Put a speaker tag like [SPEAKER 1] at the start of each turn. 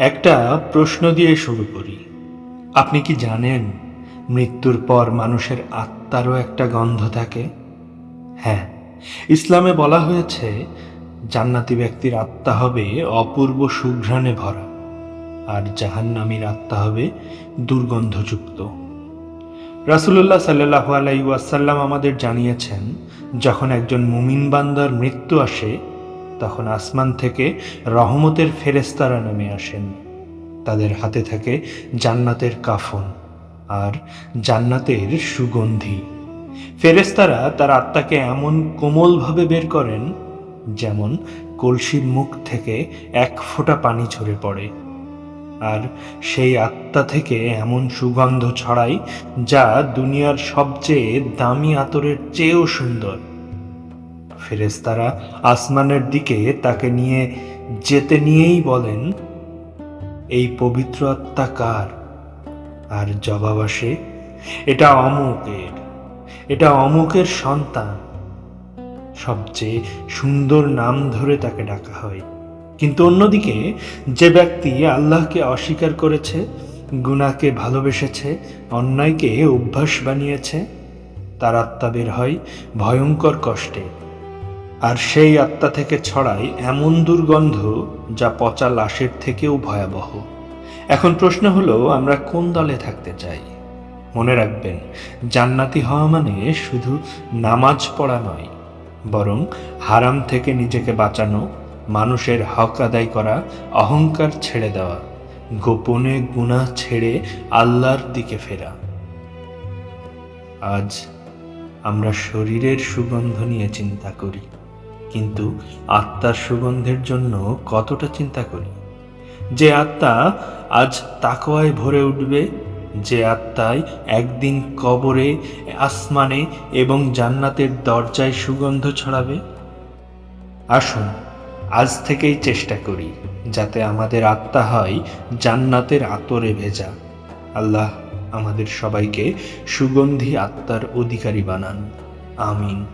[SPEAKER 1] একটা প্রশ্ন দিয়ে শুরু করি। আপনি কি জানেন মৃত্যুর পর মানুষের আত্মারও একটা গন্ধ থাকে? হ্যাঁ ইসলামে বলা হয়েছে, জান্নাতি ব্যক্তির আত্মা হবে অপূর্ব সুঘ্রাণে ভরা, আর জাহান্নামীর আত্মা হবে দুর্গন্ধযুক্ত। রাসুলুল্লাহ সাল্লাহ আলাই ওয়াসাল্লাম আমাদের জানিয়েছেন, যখন একজন মুমিন বান্দার মৃত্যু আসে তখন আসমান থেকে রহমতের ফেরেস্তারা নেমে আসেন। তাদের হাতে থাকে জান্নাতের কাফন আর জান্নাতের সুগন্ধি। ফেরেস্তারা তার আত্মাকে এমন কোমলভাবে বের করেন যেমন কলসির মুখ থেকে এক ফোঁটা পানি ঝরে পড়ে। আর সেই আত্মা থেকে এমন সুগন্ধ ছড়ায় যা দুনিয়ার সবচেয়ে দামি আতরের চেয়েও সুন্দর। ফেরেস্তারা আসমানের দিকে তাকে নিয়ে যেতে নিয়েই বলেন, এই পবিত্র আত্মা কার? আর জবাব আসে, এটা অমুকের এটা অমুকের সন্তান। সবচেয়ে সুন্দর নাম ধরে তাকে ডাকা হয়। কিন্তু অন্যদিকে যে ব্যক্তি আল্লাহকে অস্বীকার করেছে গুণাকে ভালোবেসেছে, অন্যায়কে অভ্যাস বানিয়েছে, তার আত্মা বের হয় ভয়ঙ্কর কষ্টে। আর সেই আত্মা থেকে ছড়ায় এমন দুর্গন্ধ যা পচা লাশের থেকেও ভয়াবহ। এখন প্রশ্ন হলো, আমরা কোন দলে থাকতে চাই? মনে রাখবেন, জান্নাতি হওয়া মানে শুধু নামাজ পড়া নয়, বরং হারাম থেকে নিজেকে বাঁচানো, মানুষের হক আদায় করা, অহংকার ছেড়ে দেওয়া, গোপনে গুনাহ ছেড়ে আল্লাহর দিকে ফেরা। আজ আমরা শরীরের সুগন্ধ নিয়ে চিন্তা করি। কিন্তু আত্মার সুগন্ধের জন্য কতটা চিন্তা করি? যে আত্মা আজ তাকওয়ায় ভরে উঠবে, যে আত্মায় একদিন কবরে, আসমানে এবং জান্নাতের দরজায় সুগন্ধ ছড়াবে? আসুন, আজ থেকেই চেষ্টা করি যাতে আমাদের আত্মা হয় জান্নাতের আতরে ভেজা। আল্লাহ আমাদের সবাইকে সুগন্ধি আত্মার অধিকারী বানান। আমিন।